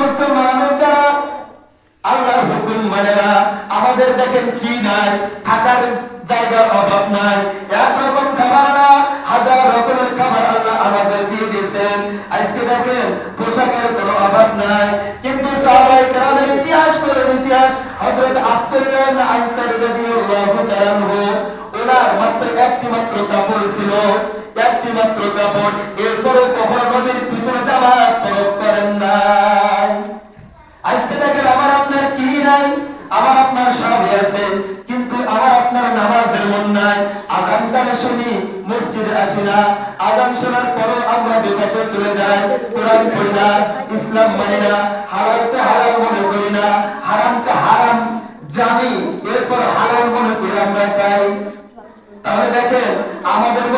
সমস্ত মানুষ যারা আল্লাহর হুকুম মানে না, আমাদের দেখেন কি নাই, থাকার জায়গার অভাব নাই। একরকম খাবার না, হাজার রকমের খাবার আল্লাহ আমাদের দিয়ে দিয়েছেন। আজকে দেখেন, পোশাকের কোনো অভাব নাই। কিন্তু সাহাবায়ে কেরামের ইতিহাস করেন ইতিহাস, হযরত আব্দুল্লাহ ইবনে আইসা রাদিয়াল্লাহু তাআলা ওনার মাত্র একটি মাত্র কাপড় ছিল একটি মাত্র কাপড়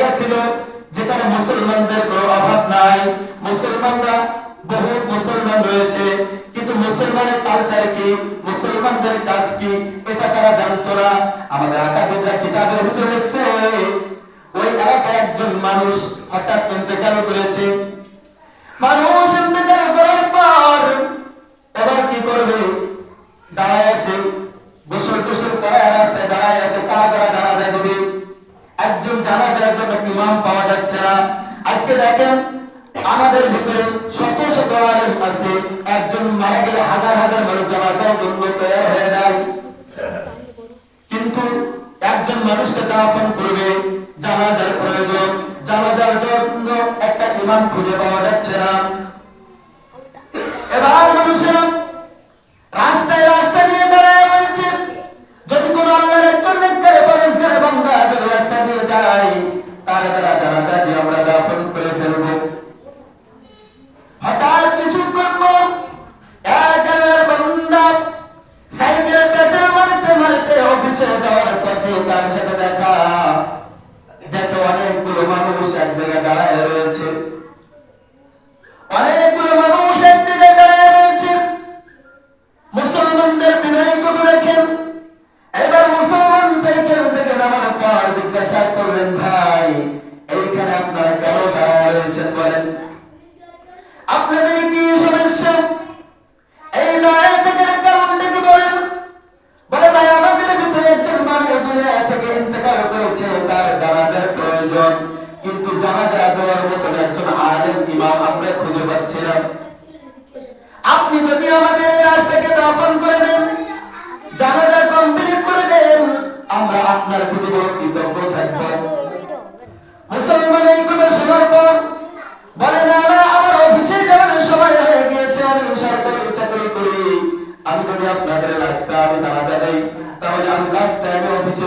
জায়গা ছিল যেখানে মুসলমানদের কোনো অভাব নাই। মুসলমানরা বহু মুসলমান রয়েছে, কিন্তু মুসলমানের কালচার কি? মুসলমানদের কাজ কি? এটা তারা জানতো না। আমাদের আকাবিদরা কিতাবের ভিতরে লিখছে, ওই এলাকায় একজন মানুষ হঠাৎ করেছে। মানুষ একজন জানাজার জন্য ইমাম পাওয়া যাচ্ছে না। আজকে দেখেন, আমাদের ভিতরে শত শত আলেম আছে, একজন মারা গেলে হাজার হাজার মানুষ জানাজার জন্য তৈরি হয়ে যায়। কিন্তু একজন মানুষকে দাফন করবে, জানাজার প্রয়োজন। জানাজার জন্য একটা ইমাম খুঁজে পাওয়া যাচ্ছে না। এবার মানুষেরা রাস্তায় আপনার প্রতি বড় কৃতজ্ঞ থাকব। মুসলমান এই কথা শোনার পর বলে না না আমার অফিসে যাওয়ার সময় হয়ে গিয়েছে আমি সরকারি চাকরি করি। আমি যদি আপনাদের রাস্তা আমি তারা জানাই তাহলে আমি লাস্ট টাইমে অফিসে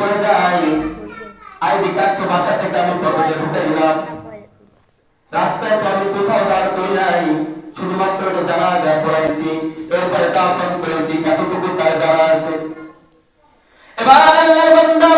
করে যাই আইডি কার্ড তো বাসা থেকে আমি পকেটে ঢুকাই না রাস্তায় তো আমি কোথাও দাঁড় করি নাই, শুধুমাত্র তো জানা যা পড়াইছি, এরপরে কাফন করেছি, এতটুকু তার জানা আছে। এবার আল্লাহর বান্দা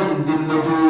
العلي المجيد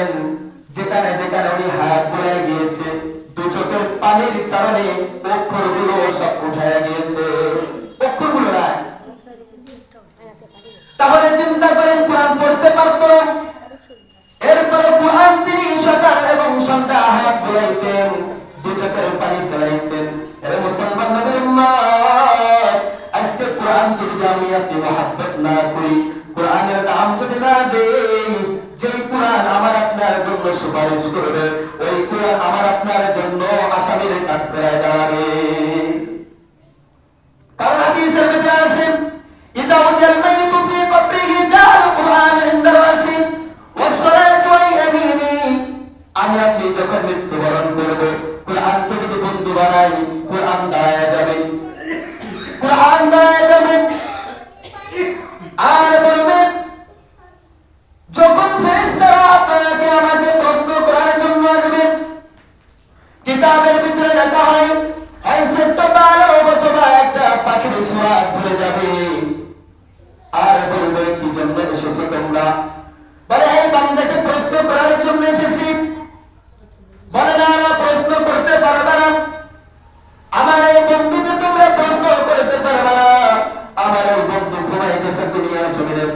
করেছেন যেখানে যেখানে উনি হাত ঘুরায় গিয়েছে, দু চোখের পানির কারণে অক্ষরগুলো সব উঠায় গিয়েছে। অক্ষরগুলো না? তাহলে চিন্তা করেন, কোরআন পড়তে পারতো এরপরে কোরআন তিনি সকাল এবং সন্ধ্যা হাত ঘুরাইতেন দু চোখের পানি ফেলাইতেন। এর মুসলমান নবীর মা আজকে কোরআন যদি আমি আপনি মহাব্বত না করি, কোরআনের দাম যদি না দেয় সুপারিশ করবে ওই আমার আপনার জন্য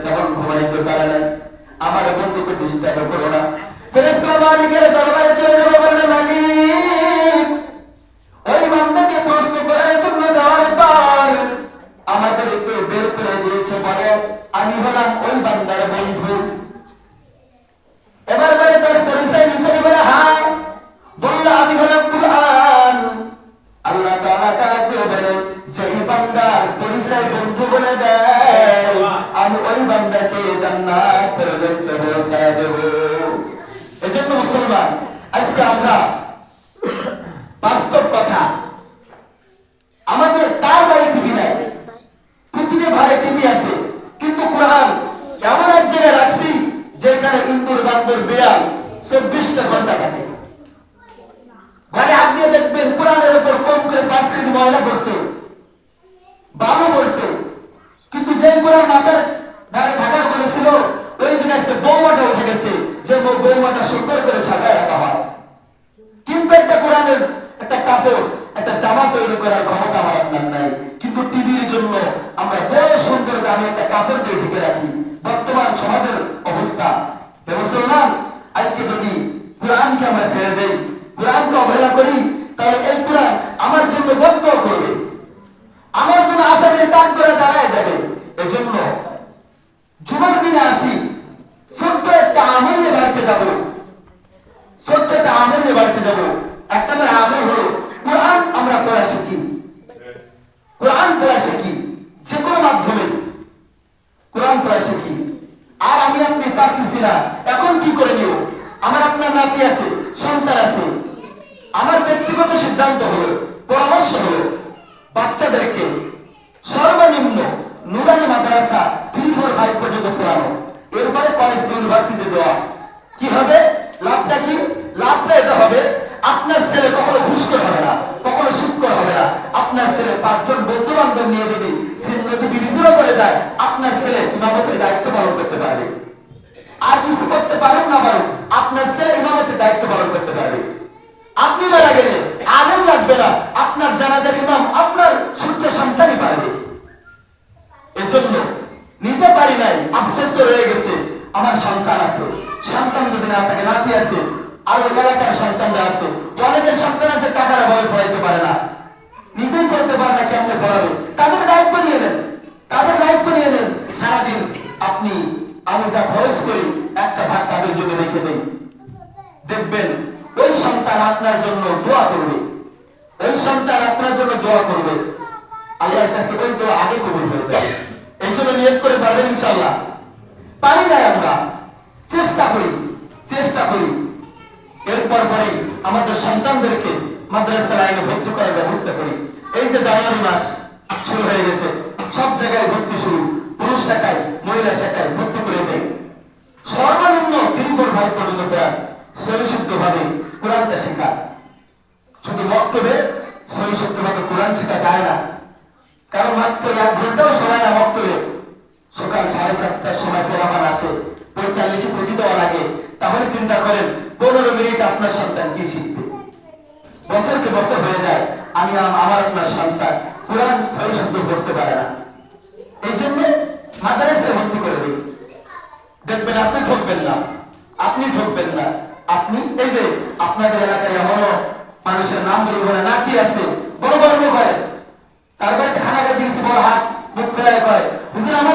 তেমন ঘুমাইতে পারে না আমার বন্ধুকে ডিস্টার্ব করো না। ফেরেস্তা মালিকের দরবারে চলে যাব। এজন্য মুসলমান, আজকে আমরা বাস্তব কথা, আমাদের তার বাড়ি টিভি নাই পৃথিবী ভারে টিভি আছে, কিন্তু কোরআন এমন এক জায়গায় রাখছি যেখানে ইন্দুর বান্দর বিড়াল চব্বিশটা ঘণ্টা কাটে। ঘরে দিয়ে দেখবেন কোরআনের উপর কম করে পাঁচ কেজি ময়লা পড়ছে, বালু পড়ছে, কিন্তু যে কোরআন মাথার ধারে থাকার বলেছিল দিন বৌমাটা উঠে গেছে যে বৌমাটা সুন্দর করে সাজায় রাখা হয়। কিন্তু একটা কোরআনের একটা কাপড়, একটা জামা তৈরি করার ক্ষমতা আমার আপনার নাই। কিন্তু টিভির জন্য আমরা বড় সুন্দর দামে একটা কাপড় তৈরি করে রাখি। বর্তমান সমাজের অবস্থা হে মুসলমান আজকে যদি কোরআনকে আমরা ছেড়ে দেই কোরআনকে অবহেলা করি তাহলে এই কোরআন আমার জন্য বদ্ধ করবে আমার জন্য আসামের টান করে দাঁড়ায় যাবে এজন্য জুমার দিনে আসি ছোট্ট একটা আমল নিয়ে বাড়িতে যাব ছোট্ট একটা আমল নিয়ে বাড়িতে যাব একটা আমার আমল হলো কোরআন আমরা পড়া শিখি কোরআন পড়া শিখি যে কোনো মাধ্যমে কোরআন পড়া শিখি আর আমি আপনি পারতেছি না এখন কি করে নিও আমার আপনার নাতি আছে সন্তান আছে আমার ব্যক্তিগত সিদ্ধান্ত হলো পরামর্শ হলো বাচ্চাদেরকে সর্বনিম্ন নুরানি মাদ্রাসা থ্রি ফোর ফাইভ পর্যন্ত পড়ানো এরপরে কলেজ ইউনিভার্সিটি দেওয়া কি হবে লাভটা কি লাভটা এটা হবে আপনার ছেলে কখনো ঘুষকর হবে না কখনো সুৎকর হবে না আপনার ছেলে পাঁচজন বন্ধু বান্ধব নিয়ে যদি সিন্নতি বিরোধিতা করে যায়, আপনার ছেলে ইমামতের দায়িত্ব পালন করতে পারবে। আর কিছু করতে পারেন না পারেন আপনার ছেলে ইমামতের দায়িত্ব পালন করতে পারবে। আপনি মারা গেলে আলেম লাগবে না, আপনার জানাজার ইমাম, আপনার সূর্য সন্তানই পারবে। এজন্য নিজে পারি নাই, আফসোস তো রয়ে গেছে, আমার সন্তান আছে, সন্তান যদি না থাকে, নাতি আছে, আর এলাকার সন্তানরা আছে, অনেকের সন্তান এরপর পরে আমাদের সন্তানদেরকে মাদ্রাসা লাইনে ভর্তি করার ব্যবস্থা করি। এই যে জানুয়ারি মাস শুরু হয়ে গেছে, সব জায়গায় ভর্তি শুরু। পুরুষ শাখায়, মহিলা শাখায় ভর্তি করে দেয়। সর্বনিম্ন থ্রি ফোর ফাইভ পর্যন্ত প্রায় সহিশুদ্ধ ভাবে কোরআনটা শেখা। শুধু বক্তব্যে সহিশুদ্ধ ভাবে কোরআন শেখা যায় না। কারণ মাত্র এক ঘন্টাও সময় না বক্তব্যে। সকাল সাড়ে সাতটার সময় পোলাপান আসে। আপনার সন্তান কি শিখবে বছরকে বছর হয়ে যায়, আমি আমার আপনার সন্তান। কোরআন সহিশুদ্ধ করতে পারে না। এই জন্য মাদ্রাসায় ভর্তি করে দিই দেখবেন আপনি ঠকবেন না। আপনি ঠকবেন না। আপনি এই যে আপনাদের এলাকার এমনও মানুষের নাম বলব না নাতি আছে, বড় গর্ব করে তার বাড়িতে খানাটা দিয়েছে বড় হাত, মুখ ফেলায় করে হুজুর, আমার